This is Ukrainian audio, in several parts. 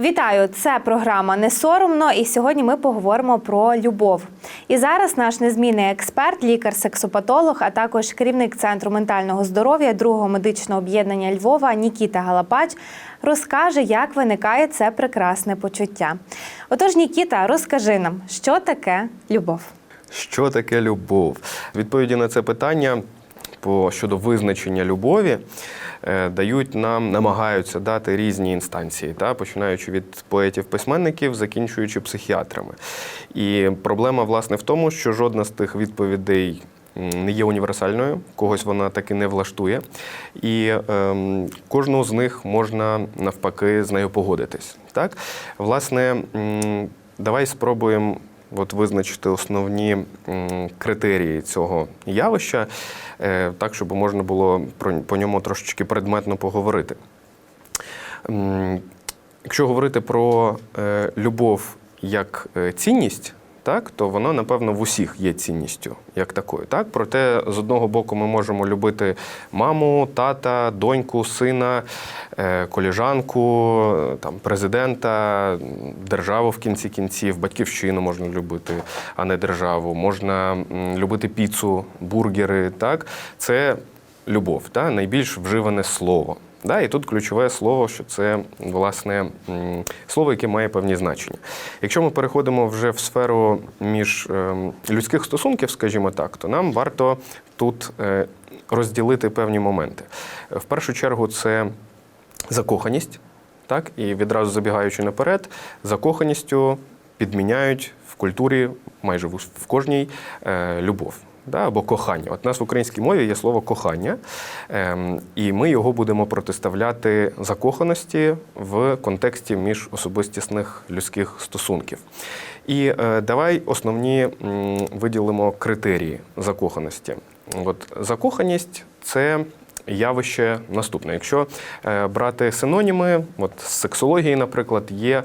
Вітаю! Це програма Не соромно, і сьогодні ми поговоримо про любов. І зараз наш незмінний експерт, лікар-сексопатолог, а також керівник центру ментального здоров'я другого медичного об'єднання Львова Нікіта Галапач розкаже, як виникає це прекрасне почуття. Отож, Нікіта, розкажи нам, що таке любов. Що таке любов? Відповіді на це питання по щодо визначення любові дають нам, намагаються дати різні інстанції, та починаючи від поетів-письменників, закінчуючи психіатрами. І проблема власне в тому, що жодна з тих відповідей. Не є універсальною, когось вона таки не влаштує, і ем, кожну з них можна навпаки з нею погодитись. Так, власне, давай спробуємо от визначити основні критерії цього явища, е, так, щоб можна було по ньому трошечки предметно поговорити. Якщо говорити про е, любов як е, цінність, так, то воно, напевно, в усіх є цінністю як такою. Так? Проте, з одного боку, ми можемо любити маму, тата, доньку, сина, е, коліжанку, там, президента, державу в кінці кінців, батьківщину можна любити, а не державу. Можна любити піцу, бургери. Так? Це любов, та? найбільш вживане слово. Да, і тут ключове слово, що це власне слово, яке має певні значення. Якщо ми переходимо вже в сферу між ем, людських стосунків, скажімо так, то нам варто тут е, розділити певні моменти. В першу чергу, це закоханість, так, і відразу забігаючи наперед, закоханістю підміняють в культурі майже в, кожній е, любов. Да, або кохання. От у нас в українській мові є слово кохання, ем, і ми його будемо протиставляти закоханості в контексті міжособистісних людських стосунків. І е, давай основні виділимо критерії закоханості. От закоханість це явище наступне. Якщо е, брати синоніми, от з сексології, наприклад, є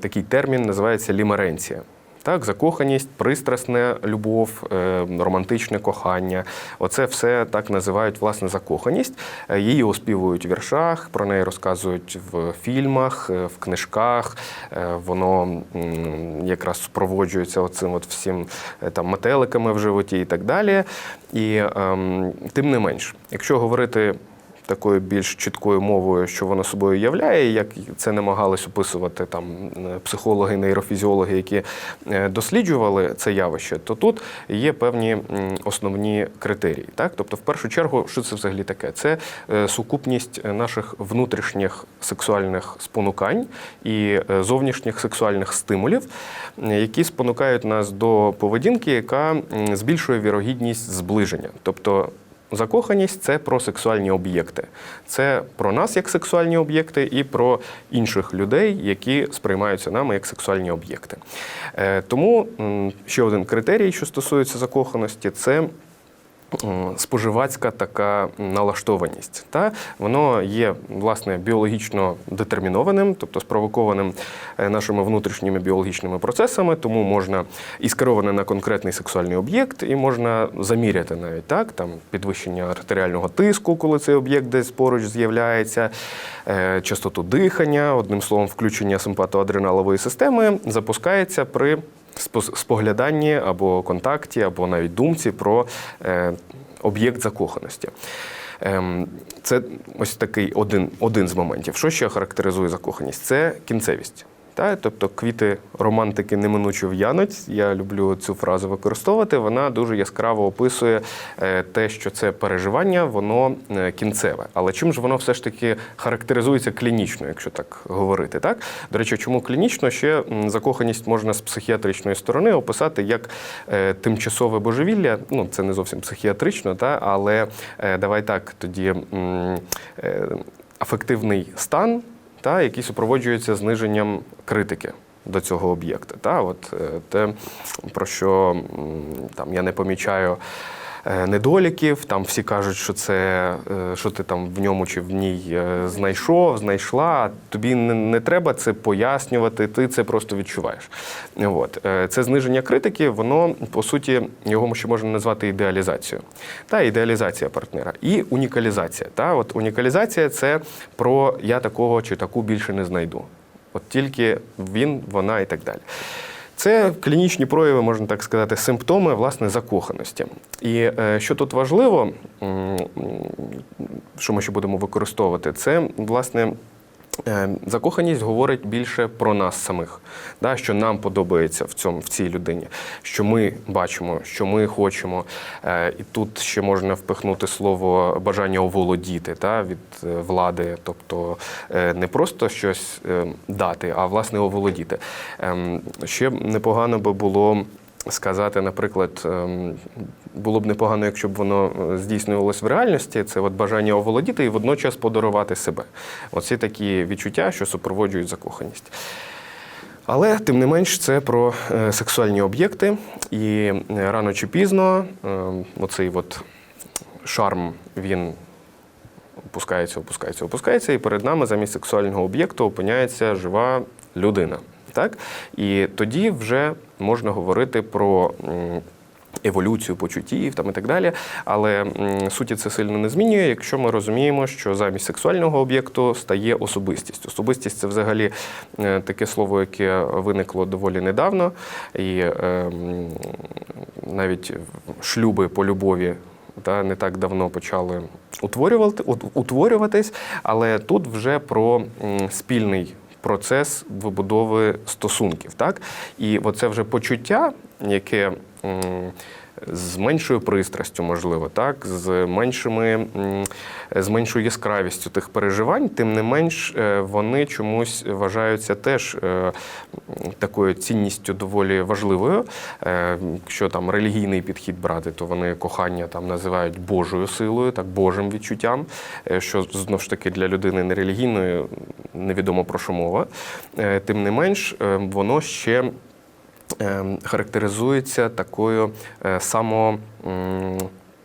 такий термін, називається лімеренція. Так, закоханість, пристрасне любов, е, романтичне кохання. Оце все так називають власне закоханість. Е, Її оспівують в віршах, про неї розказують в фільмах, е, в книжках. Воно якраз супроводжується оцим от всім там метеликами в животі і так далі. І ем, тим не менш, якщо говорити такою більш чіткою мовою, що воно собою являє, як це намагались описувати там е, психологи, нейрофізіологи, які е, досліджували це явище, то тут є певні основні критерії. Так? Тобто, в першу чергу, що це взагалі таке? Це е, сукупність наших внутрішніх сексуальних спонукань і зовнішніх сексуальних стимулів, які спонукають нас до поведінки, яка збільшує вірогідність зближення. Тобто Закоханість це про сексуальні об'єкти. Це про нас як сексуальні об'єкти і про інших людей, які сприймаються нами як сексуальні об'єкти. Е, Тому ще один критерій, що стосується закоханості, це споживацька така налаштованість. Та? Воно є власне біологічно детермінованим, тобто спровокованим е, нашими внутрішніми біологічними процесами, тому можна і скероване на конкретний сексуальний об'єкт, і можна заміряти навіть так, там підвищення артеріального тиску, коли цей об'єкт десь поруч з'являється, е, частоту дихання, одним словом, включення симпатоадреналової системи запускається при спогляданні або контакті, або навіть думці про е, об'єкт закоханості. Ем, Це ось такий один, один з моментів. Що ще характеризує закоханість? Це кінцевість. Та? Тобто квіти романтики неминуче в'януть. Я люблю цю фразу використовувати. Вона дуже яскраво описує е, те, що це переживання, воно е, кінцеве. Але чим ж воно все ж таки характеризується клінічно, якщо так говорити? Так? До речі, чому клінічно ще закоханість можна з психіатричної сторони описати як е, тимчасове божевілля. Ну, це не зовсім психіатрично, та? але давай так тоді афективний стан та, які супроводжуються зниженням критики до цього об'єкта. Та, от, е, те, про що там, я не помічаю недоліків, там всі кажуть, що це е, що ти там в ньому чи в ній е, знайшов, знайшла. Тобі не, треба це пояснювати, ти це просто відчуваєш. От. Е, Це зниження критики, воно по суті його ще можна назвати ідеалізацією. Та ідеалізація партнера і унікалізація. Та, от унікалізація це про я такого чи таку більше не знайду. От тільки він, вона і так далі. Це клінічні прояви, можна так сказати, симптоми власне закоханості. І е, що тут важливо, що ми ще будемо використовувати, це власне. Е, Закоханість говорить більше про нас самих, да, що нам подобається в цьому в цій людині, що ми бачимо, що ми хочемо. Е, І тут ще можна впихнути слово бажання оволодіти та, від е, влади, тобто не просто щось дати, а власне оволодіти. Ем, Ще непогано би було сказати, наприклад, ем, було б непогано, якщо б воно е, здійснювалось в реальності, це от бажання оволодіти і водночас подарувати себе. Оці такі відчуття, що супроводжують закоханість. Але тим не менш, це про е, сексуальні об'єкти, і е, рано чи пізно е, оцей от шарм він опускається, опускається, опускається, і перед нами замість сексуального об'єкту опиняється жива людина. Так? І тоді вже можна говорити про. Еволюцію почуттів там і так далі, але суті це сильно не змінює, якщо ми розуміємо, що замість сексуального об'єкту стає особистість. Особистість це взагалі е, таке слово, яке виникло доволі недавно, і е, навіть шлюби по любові та не так давно почали утворювати, утворюватись, але тут вже про спільний процес вибудови стосунків. Так? І оце вже почуття, яке з меншою пристрастю, можливо, так, з меншими з меншою яскравістю тих переживань, тим не менш е, вони чомусь вважаються теж е, такою цінністю доволі важливою. Е, Якщо там релігійний підхід брати, то вони кохання там називають Божою силою, так Божим відчуттям, що знову ж таки для людини нерелігійної невідомо про що мова. Тим не менш, воно ще характеризується такою е, само.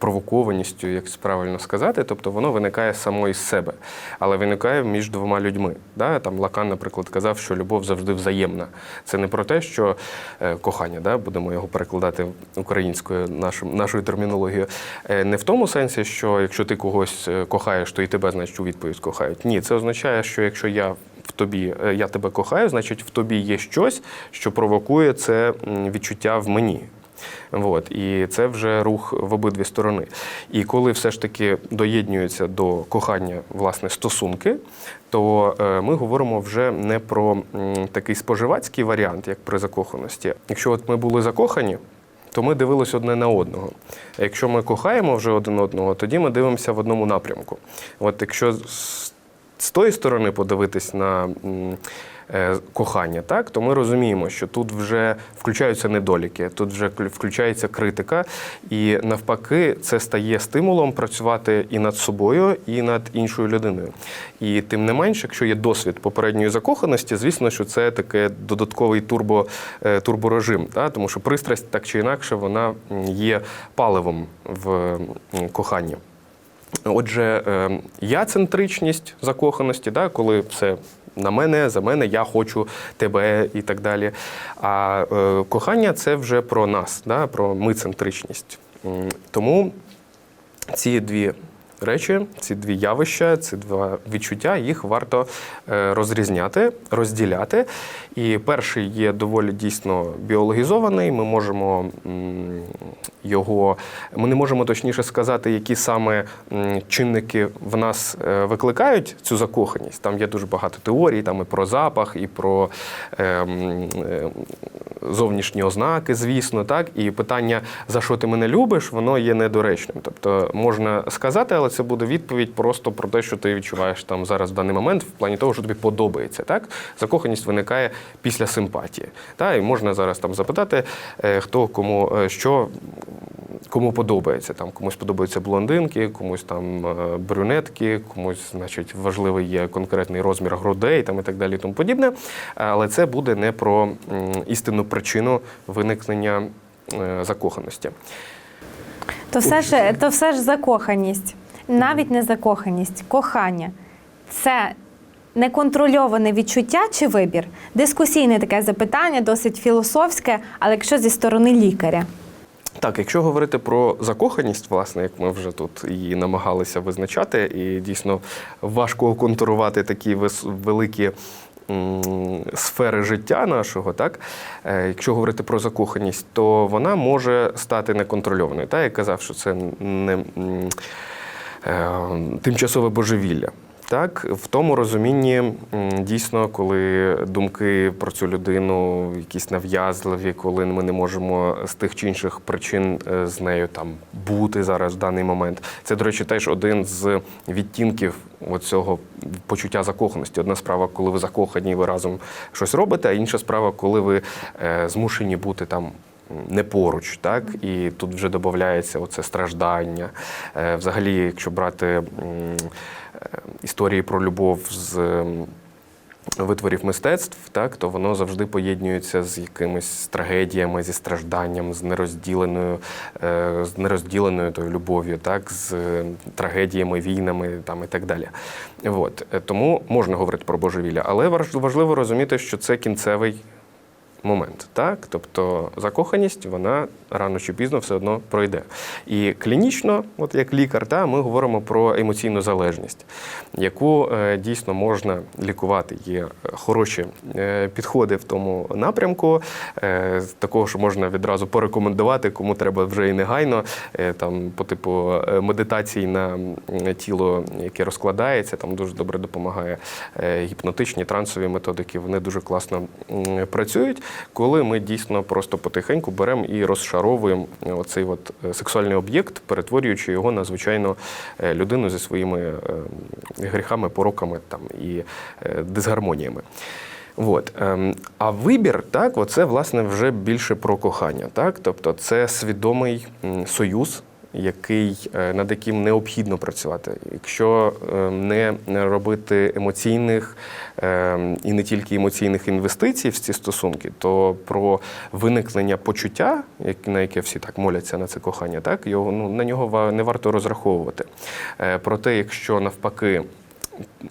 Провокованістю, як правильно сказати, тобто воно виникає само із себе, але виникає між двома людьми. Да? Там Лакан, наприклад, казав, що любов завжди взаємна. Це не про те, що е, кохання, да? будемо його перекладати українською нашим, нашою термінологією. Е, не в тому сенсі, що якщо ти когось е, кохаєш, то і тебе, значить, у відповідь кохають. Ні, це означає, що якщо я в тобі, я тебе кохаю, значить в тобі є щось, що провокує це відчуття в мені. От, і це вже рух в обидві сторони. І коли все ж таки доєднюються до кохання власне стосунки, то е, ми говоримо вже не про такий споживацький варіант, як при закоханості. Якщо от ми були закохані, то ми дивилися одне на одного. А якщо ми кохаємо вже один одного, тоді ми дивимося в одному напрямку. От якщо з, тої сторони подивитись на кохання, так, то ми розуміємо, що тут вже включаються недоліки, тут вже включається критика, і навпаки, це стає стимулом працювати і над собою, і над іншою людиною. І тим не менш, якщо є досвід попередньої закоханості, звісно, що це таке додатковий турбо, е, турборежим, та? тому що пристрасть так чи інакше вона є паливом в коханні. Отже, е, я-центричність закоханості, да, коли все на мене, за мене, я хочу тебе і так далі. А е, кохання це вже про нас, да, про ми-центричність. Тому ці дві речі, ці дві явища, ці два відчуття, їх варто е, розрізняти, розділяти. І перший є доволі дійсно біологізований. Ми можемо його, ми не можемо точніше сказати, які саме чинники в нас е, викликають цю закоханість. Там є дуже багато теорій, там і про запах, і про е, зовнішні ознаки, звісно, так. І питання, за що ти мене любиш, воно є недоречним. Тобто можна сказати, але це буде відповідь просто про те, що ти відчуваєш там зараз в даний момент, в плані того, що тобі подобається. Так? Закоханість виникає після симпатії. Так? І можна зараз там запитати, е, хто кому е, що. Кому подобається, там комусь подобаються блондинки, комусь там е, брюнетки, комусь, значить, важливий є конкретний розмір грудей там і так далі, і тому подібне. Але це буде не про істинну причину виникнення закоханості. То все ж, то все ж закоханість, навіть не закоханість, кохання. Це неконтрольоване відчуття чи вибір? Дискусійне таке запитання, досить філософське, але якщо зі сторони лікаря. Так, якщо говорити про закоханість, власне, як ми вже тут її намагалися визначати, і дійсно важко контурувати такі великі сфери життя нашого, так, е, якщо говорити про закоханість, то вона може стати неконтрольованою. Так, я казав, що це не тимчасове божевілля. Так, в тому розумінні дійсно, коли думки про цю людину якісь нав'язливі, коли ми не можемо з тих чи інших причин е, з нею там бути зараз в даний момент. Це, до речі, теж один з відтінків цього почуття закоханості. Одна справа, коли ви закохані, ви разом щось робите, а інша справа, коли ви е, змушені бути там не поруч, так і тут вже додається оце страждання. Е, Взагалі, якщо брати е, історії про любов з. Витворів мистецтв, так то воно завжди поєднується з якимись трагедіями, зі стражданням, з нерозділеною, е, з нерозділеною тою любов'ю, так, з трагедіями, війнами там і так далі. От. Тому можна говорити про божевілля, але важливо розуміти, що це кінцевий момент. Так? Тобто закоханість, вона рано чи пізно все одно пройде. І клінічно, от як лікар, та, ми говоримо про емоційну залежність, яку е, дійсно можна лікувати. Є хороші е, підходи в тому напрямку. Е, такого, що можна відразу порекомендувати, кому треба вже і негайно, там, по типу медитацій на тіло, яке розкладається, там дуже добре допомагає гіпнотичні трансові методики. Вони дуже класно працюють, коли ми дійсно просто потихеньку беремо і розшаровуємо оцей от е, сексуальний об'єкт, перетворюючи його на звичайну е, людину зі своїми е, гріхами, пороками там, і е, дисгармоніями. От. ем, А вибір, так, оце власне вже більше про кохання. Так? Тобто це свідомий союз, який, е, над яким необхідно працювати. Якщо е, не робити емоційних е, і не тільки емоційних інвестицій в ці стосунки, то про виникнення почуття, на яке всі так моляться на це кохання, так, його, ну, на нього не варто розраховувати. Е, Проте, якщо навпаки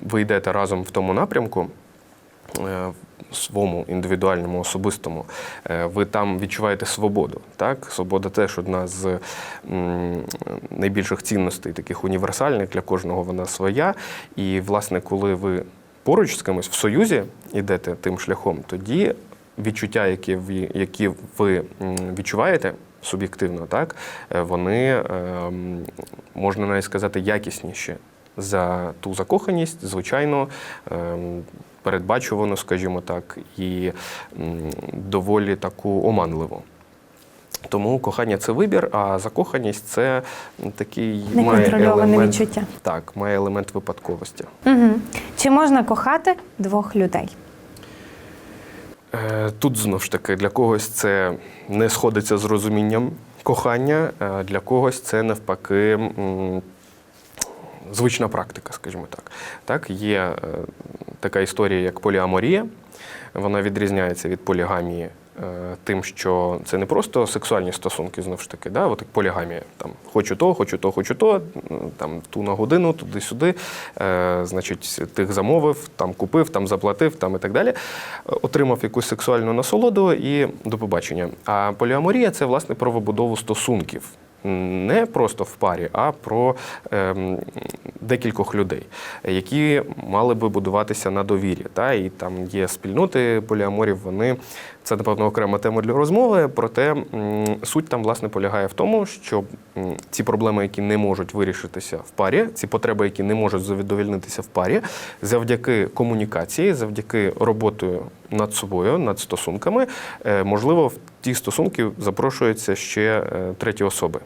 ви йдете разом в тому напрямку, е, своєму індивідуальному, особистому, е, ви там відчуваєте свободу. Так? Свобода теж одна з найбільших цінностей, таких універсальних для кожного вона своя. І, власне, коли ви поруч з кимось в союзі йдете тим шляхом, тоді відчуття, які ви, які ви відчуваєте. Суб'єктивно, так е, вони ем, можна навіть сказати якісніші за ту закоханість, звичайно, ем, передбачувану, скажімо так, і доволі таку оманливу. Тому кохання це вибір, а закоханість це такий має Неконтрольоване елемент, відчуття. так, має елемент випадковості. Угу. Чи можна кохати двох людей? Е, Тут знову ж таки для когось це не сходиться з розумінням кохання, а для когось це навпаки звична практика, скажімо так. Так, є е, така історія, як поліаморія. Вона відрізняється від полігамії е, тим, що це не просто сексуальні стосунки, знову ж таки, да, от полігамія. Там хочу то, хочу то, хочу то, там ту на годину, туди-сюди. Е, значить, тих замовив, там купив, там заплатив, там і так далі. Е, Отримав якусь сексуальну насолоду і до побачення. А поліаморія це власне про вибудову стосунків. Не просто в парі, а про ем, декількох людей, які мали би будуватися на довірі. Та? І там є спільноти поліаморів, вони це, напевно, окрема тема для розмови. Проте суть там власне полягає в тому, що ці проблеми, які не можуть вирішитися в парі, ці потреби, які не можуть задовільнитися в парі, завдяки комунікації, завдяки роботою над собою, над стосунками, е, можливо, в ті стосунки запрошуються ще е, треті особи.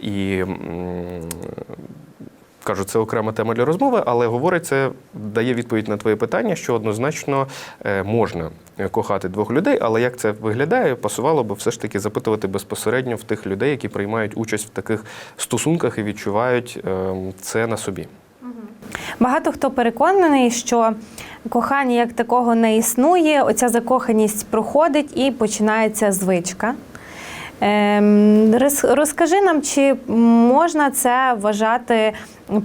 І кажу, це окрема тема для розмови, але говорить це дає відповідь на твоє питання, що однозначно е, можна е, кохати двох людей, але як це виглядає, пасувало би все ж таки запитувати безпосередньо в тих людей, які приймають участь в таких стосунках і відчувають е, це на собі. Багато хто переконаний, що кохання як такого не існує. Оця закоханість проходить і починається звичка. Ем, роз- розкажи нам, чи можна це вважати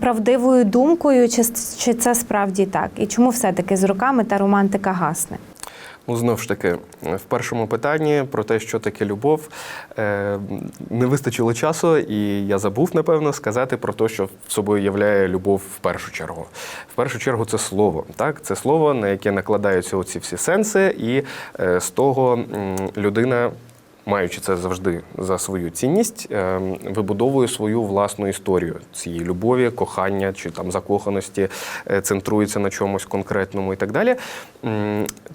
правдивою думкою, чи, чи це справді так? І чому все-таки з роками та романтика гасне? Ну, знову ж таки, в першому питанні про те, що таке любов, е, не вистачило часу, і я забув, напевно, сказати про те, що собою являє любов в першу чергу. В першу чергу це слово. Так? Це слово, на яке накладаються оці всі сенси, і е, з того людина. Маючи це завжди за свою цінність, е, вибудовує свою власну історію цієї любові, кохання чи там закоханості, е, центрується на чомусь конкретному і так далі.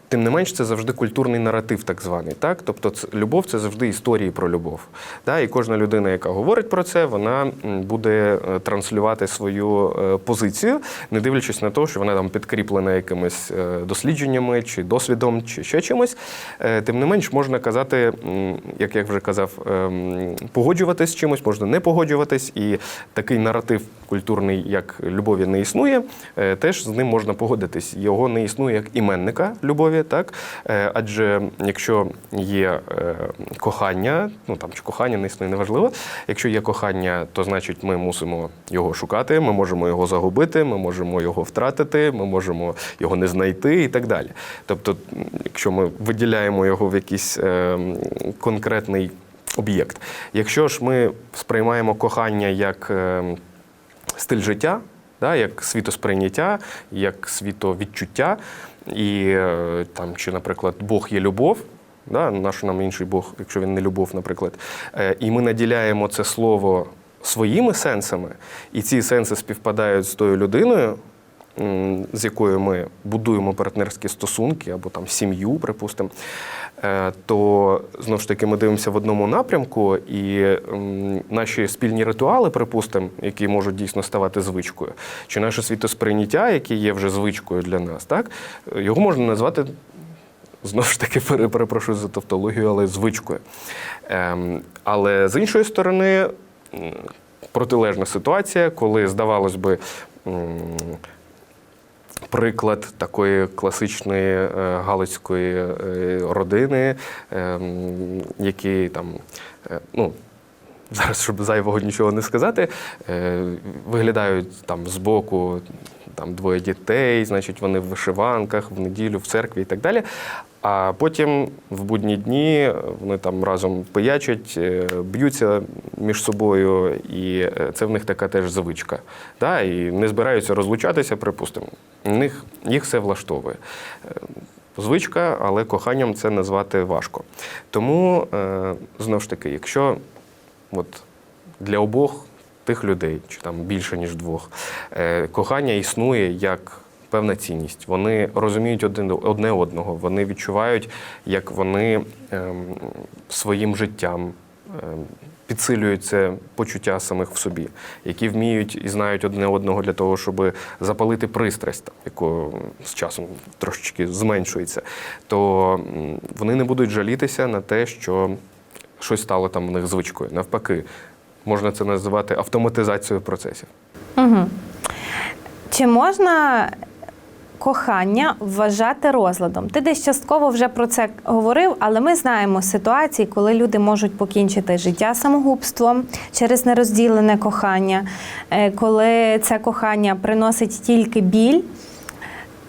Тим не менш, це завжди культурний наратив, так званий. Так? Тобто, любов це завжди історії про любов. Да? І кожна людина, яка говорить про це, вона буде е, транслювати свою е, позицію, не дивлячись на те, що вона там підкріплена якимись е, дослідженнями чи досвідом, чи ще чимось. Тим не менш, можна казати, як я вже казав, ем, погоджуватись з чимось, можна не погоджуватись, і такий наратив культурний, як любові, не існує, е, теж з ним можна погодитись. Його не існує як іменника любові, так? Е, Адже якщо є е, кохання, ну там чи кохання не існує, неважливо. Якщо є кохання, то значить ми мусимо його шукати, ми можемо його загубити, ми можемо його втратити, ми можемо його не знайти і так далі. Тобто, якщо ми виділяємо його в якийсь конкретний об'єкт. Якщо ж ми сприймаємо кохання як стиль життя, да, як світосприйняття, як світовідчуття, і е, там, чи, наприклад, Бог є любов. Да, наш нам інший Бог, якщо він не любов, наприклад. Е, І ми наділяємо це слово своїми сенсами, і ці сенси співпадають з тою людиною, з якою ми будуємо партнерські стосунки або там сім'ю, припустимо, е, то знову ж таки ми дивимося в одному напрямку, і наші спільні ритуали, припустимо, які можуть дійсно ставати звичкою, чи наше світосприйняття, яке є вже звичкою для нас, так його можна назвати. Знову ж таки, перепрошую за тавтологію, але звичкою. Ем, але з іншої сторони, протилежна ситуація, коли, здавалось би, приклад такої класичної е, галицької е, родини, ем, які там, е, ну, зараз, щоб зайвого нічого не сказати, виглядають там збоку там двоє дітей, значить, вони в вишиванках, в неділю, в церкві і так далі. А потім в будні дні вони там разом пиячать, е, б'ються між собою, і е, це в них така теж звичка. Да? І не збираються розлучатися, припустимо. Них їх все влаштовує. Е, Звичка, але коханням це назвати важко. Тому, е, знову ж таки, якщо от для обох тих людей, чи там більше ніж двох, е, кохання існує як певна цінність. Вони розуміють одне одного, вони відчувають, як вони ем, своїм життям. ем, Підсилюють це почуття самих в собі, які вміють і знають одне одного для того, щоб запалити пристрасть, яку з часом трошечки зменшується, то вони не будуть жалітися на те, що щось стало там в них звичкою. Навпаки, можна це називати автоматизацією процесів. Угу. Чи можна кохання вважати розладом? Ти десь частково вже про це говорив, але ми знаємо ситуації, коли люди можуть покінчити життя самогубством через нерозділене кохання, е, коли це кохання приносить тільки біль,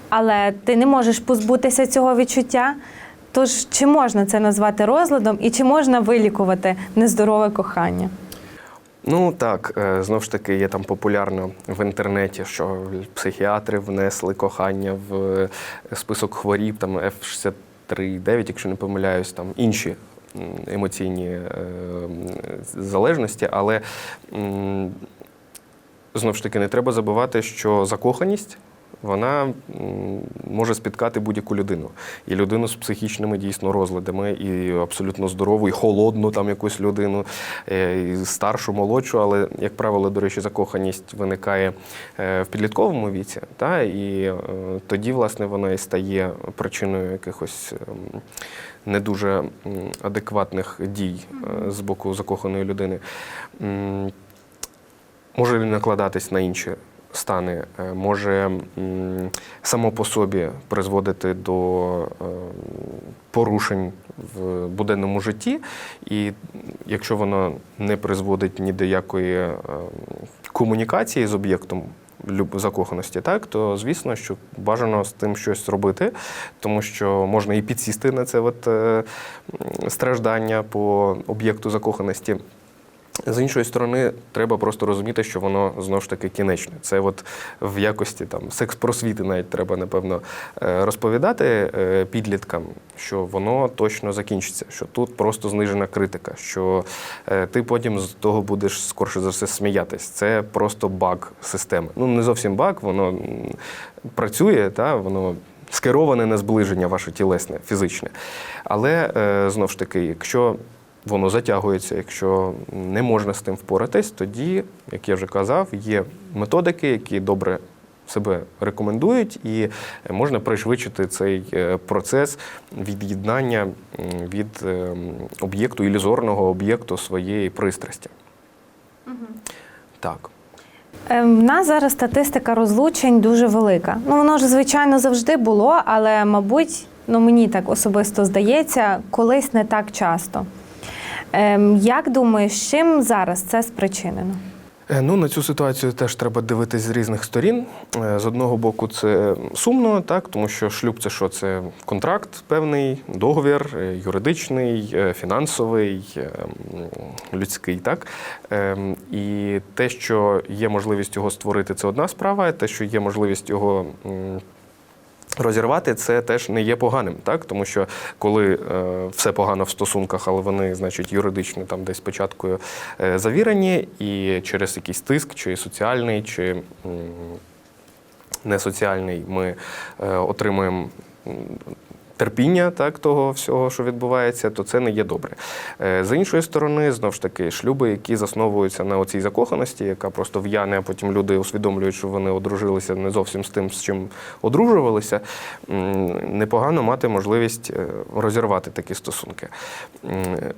але ти не можеш позбутися цього відчуття. Тож чи можна це назвати розладом і чи можна вилікувати нездорове кохання? Ну так, е, знову ж таки, є там популярно в інтернеті, що психіатри внесли кохання в е, список хворіб, там F63,9, якщо не помиляюсь, там інші емоційні е, залежності, але знову ж таки не треба забувати, що закоханість. Вона може спіткати будь-яку людину. І людину з психічними дійсно розладами, і абсолютно здорову, і холодну там якусь людину, е, і старшу, молодшу. Але, як правило, до речі, закоханість виникає е, в підлітковому віці. Та? І е, тоді, власне, вона і стає причиною якихось ем, не дуже адекватних дій з боку закоханої людини. Може він накладатись на інші стани, е, може само по собі призводити до е, порушень в буденному житті, і якщо воно не призводить ні до якої е, комунікації з об'єктом закоханості, так то звісно, що бажано з тим щось робити, тому що можна і підсісти на це от, страждання по об'єкту закоханості. З іншої сторони, треба просто розуміти, що воно знову ж таки кінечне. Це от в якості там секс-просвіти навіть треба, напевно, е, розповідати е, підліткам, що воно точно закінчиться, що тут просто знижена критика, що е, ти потім з того будеш скорше за все сміятись. Це просто баг системи. Ну, не зовсім баг, воно працює, та, воно скероване на зближення ваше тілесне, фізичне. Але е, знову ж таки, якщо воно затягується, якщо не можна з тим впоратись, тоді, як я вже казав, є методики, які добре себе рекомендують, і можна пришвидшити цей е, процес від'єднання від ем, об'єкту ілюзорного об'єкту своєї пристрасті. Так. Е, В нас зараз статистика розлучень дуже велика. Ну, воно ж, звичайно, завжди було, але, мабуть, ну, мені так особисто здається, колись не так часто. Ем, Як думаєш, чим зараз це спричинено? Е, Ну, на цю ситуацію теж треба дивитись з різних сторін. Е, З одного боку, це сумно, так, тому що шлюб це що? Це контракт певний, договір, е, юридичний, фінансовий, людський. Так? Ем, І те, що є можливість його створити, це одна справа, те, що є можливість його. Розірвати це теж не є поганим, так тому що коли е, все погано в стосунках, але вони, значить, юридично там десь спочатку е, завірені, і через якийсь тиск, чи соціальний, чи м, несоціальний, ми е, отримуємо. Терпіння так того всього, що відбувається, то це не є добре. Е, З іншої сторони, знов ж таки, шлюби, які засновуються на оцій закоханості, яка просто в'яне, а потім люди усвідомлюють, що вони одружилися не зовсім з тим, з чим одружувалися. Непогано мати можливість е, розірвати такі стосунки.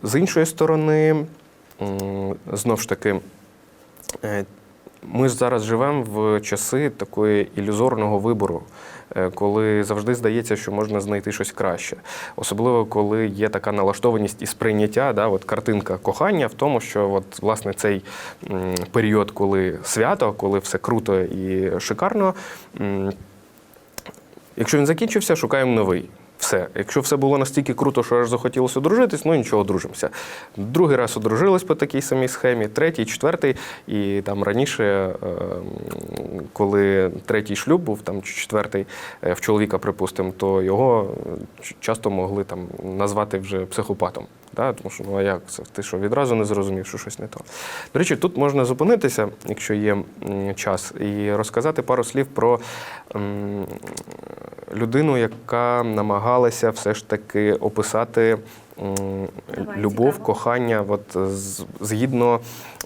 З іншої сторони, м, знов ж таки, е, ми ж зараз живемо в часи такої ілюзорного вибору, е, коли завжди здається, що можна знайти щось краще. Особливо, коли є така налаштованість і сприйняття, да, от картинка кохання в тому, що от, власне цей період, коли свято, коли все круто і шикарно. Якщо він закінчився, шукаємо новий. Все. Якщо все було настільки круто, що аж захотілося одружитись, ну нічого, одружимося. Другий раз одружились по такій самій схемі, третій, четвертий. І там раніше, е, коли третій шлюб був, там четвертий е, в чоловіка, припустимо, то його е, часто могли там назвати вже психопатом. Да? Тому що ну а як це? Ти що відразу не зрозумів, що щось не то. До речі, тут можна зупинитися, якщо є час, і розказати пару слів про людину, яка намагалася все ж таки описати Давай, любов, цікаво. кохання, от, згідно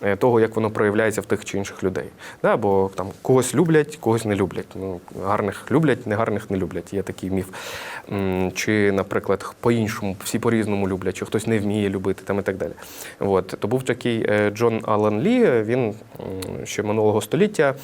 е, того, як воно проявляється в тих чи інших людей. Да, бо там когось люблять, когось не люблять. Ну, гарних люблять, негарних не люблять. Є такий міф. Чи, наприклад, по-іншому, всі по-різному люблять, чи хтось не вміє любити там і так далі. От. То був такий е, Джон Аллен Лі, він ще минулого століття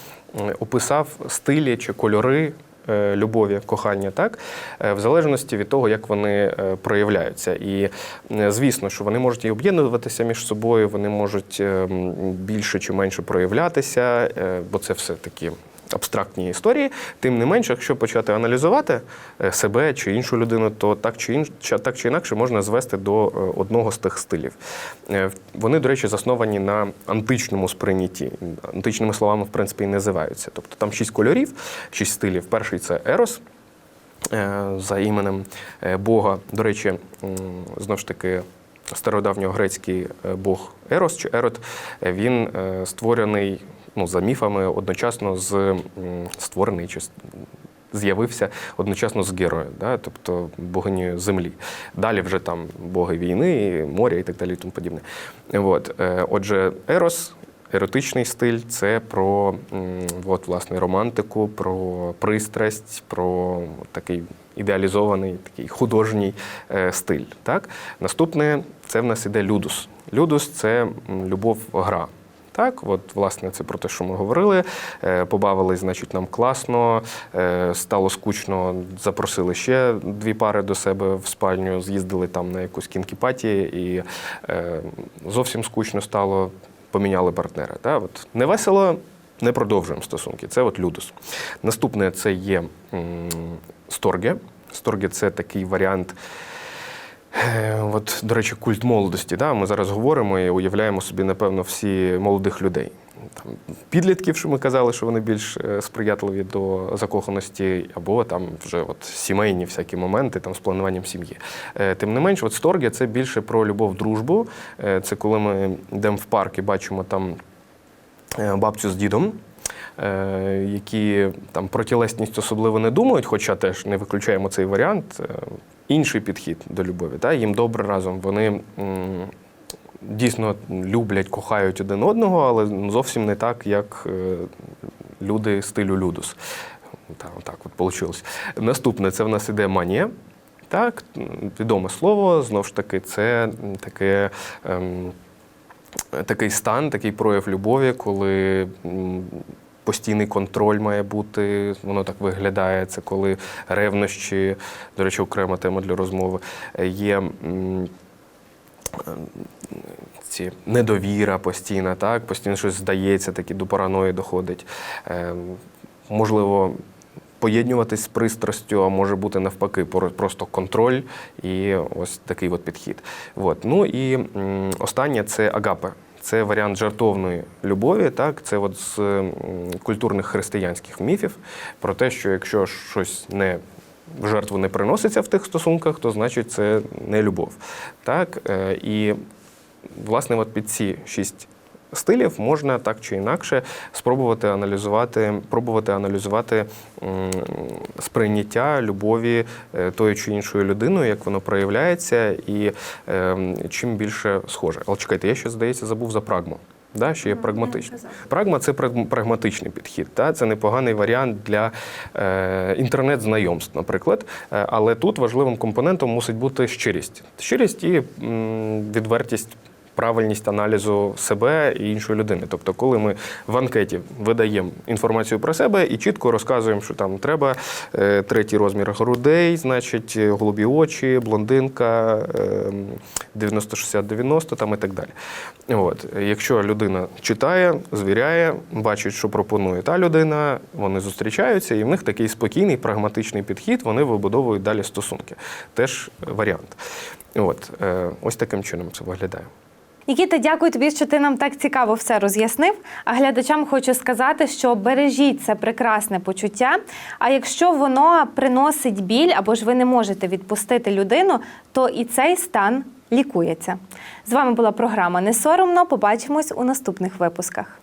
описав стилі чи кольори любові, кохання, так, е, в залежності від того, як вони е, проявляються. І е, звісно, що вони можуть і об'єднуватися між собою, вони можуть е, більше чи менше проявлятися, е, бо це все такі. Абстрактні історії, тим не менше, якщо почати аналізувати е, себе чи іншу людину, то так чи інш, так чи інакше можна звести до е, одного з тих стилів. Е, Вони, до речі, засновані на античному сприйнятті. Античними словами, в принципі, і називаються. Тобто там шість кольорів, шість стилів. Перший це ерос. За іменем Бога. До речі, знову ж таки, стародавньогрецький бог Ерос чи Ерот, він створений ну, за міфами одночасно з створений чи з'явився одночасно з Герою, да? тобто богинею землі. Далі вже там боги війни, моря і так далі, і тому подібне. От. е, Отже, Ерос. Еротичний стиль це про от, власне, романтику, про пристрасть, про такий ідеалізований, такий художній е, стиль. Так? Наступне це в нас іде людус. Людус це любов гра. Так, от власне це про те, що ми говорили. Е, Побавились, значить, нам класно, е, стало скучно, запросили ще дві пари до себе в спальню, з'їздили там на якусь кінкіпаті, і е, зовсім скучно стало, поміняли партнера. Так? От не весело, не продовжуємо стосунки. Це от людус. Наступне це є сторге. Сторге це такий варіант. Е, От, до речі, культ молодості. Да? Ми зараз говоримо і уявляємо собі, напевно, всі молодих людей. Там, підлітків, що ми казали, що вони більш е, сприятливі до закоханості, або там вже от сімейні всякі моменти там, з плануванням сім'ї. Е, Тим не менш, от сторги це більше про любов, дружбу. Це коли ми йдемо в парк і бачимо там бабцю з дідом. Які там про тілесність особливо не думають, хоча теж не виключаємо цей варіант. Інший підхід до любові. Та? Їм добре разом. Вони дійсно люблять, кохають один одного, але зовсім не так, як е, люди стилю людус. Так, так от вийшло. Наступне це в нас іде манія. Так, відоме слово, знову ж таки, це таке. Ем, такий стан, такий прояв любові, коли постійний контроль має бути, воно так виглядає. Це коли ревнощі, до речі, окрема тема для розмови, е, є. Ці недовіра постійна, так, постійно щось здається, такі до параної доходить. Е, можливо, поєднуватись з пристрастю, а може бути навпаки, просто контроль і ось такий от підхід. От. Ну і останнє це агапе. Це варіант жартовної любові. Так? Це от з культурних християнських міфів про те, що якщо щось не в жертву не приноситься в тих стосунках, то значить це не любов. Так? Е, І власне, от під ці шість стилів можна так чи інакше спробувати аналізувати, пробувати аналізувати сприйняття любові е, тої чи іншої людиною, як воно проявляється, і е, чим більше схоже. Але чекайте, я ще здається забув за прагму. Да, ще є прагматичний. Прагма це праг- прагматичний підхід. Та? Це непоганий варіант для е, інтернет-знайомств, наприклад. Е, але тут важливим компонентом мусить бути щирість. Щирість і м, відвертість. Правильність аналізу себе і іншої людини. Тобто, коли ми в анкеті видаємо інформацію про себе і чітко розказуємо, що там треба е, третій розмір грудей, значить, голубі очі, блондинка, е, 90-60-90 там і так далі. От. Якщо людина читає, звіряє, бачить, що пропонує та людина, вони зустрічаються, і в них такий спокійний, прагматичний підхід, вони вибудовують далі стосунки. Теж варіант. От. е, Ось таким чином це виглядає. Нікіта, дякую тобі, що ти нам так цікаво все роз'яснив. А глядачам хочу сказати, що бережіть це прекрасне почуття. А якщо воно приносить біль або ж ви не можете відпустити людину, то і цей стан лікується. З вами була програма Не соромно. Побачимось у наступних випусках.